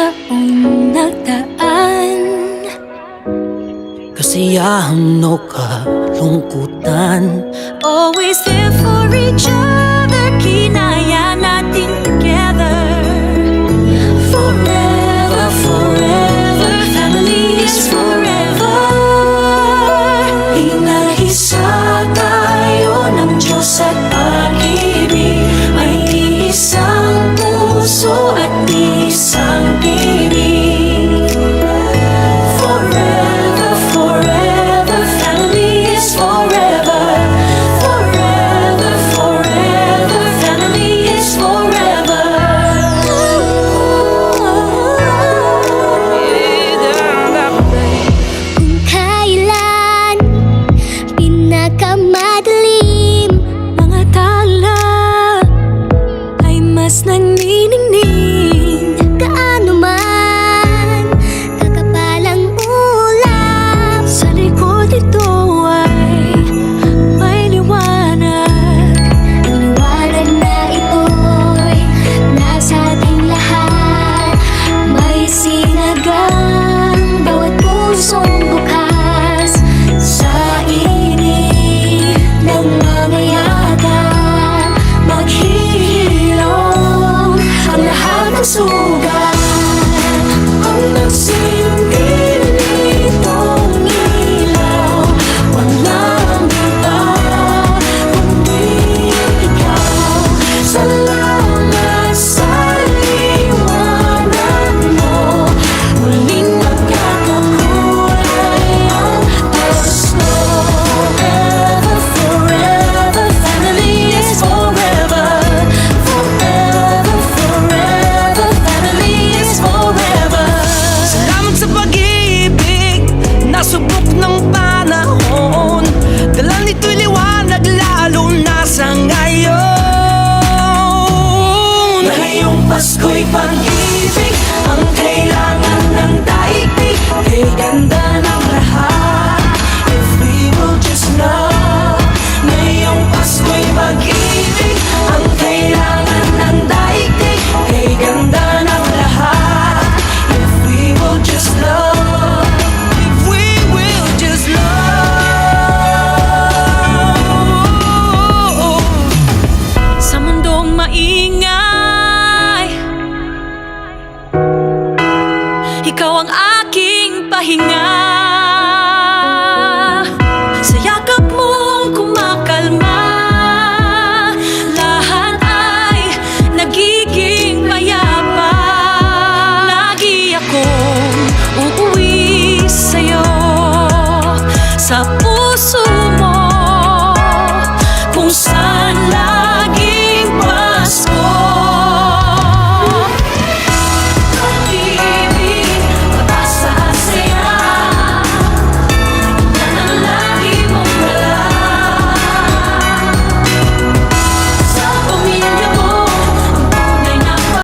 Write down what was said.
taong nagdaan. Kasiyahan o kalungkutan Always there for each other, kinakabahan ngayong Pasko'y pag-ibig. Ang kailangan ng daig Ikaw ang aking pahinga. Sa yakap mong kumakalma Lahat ay nagiging payapa Lagi akong uuwi sa'yo Sa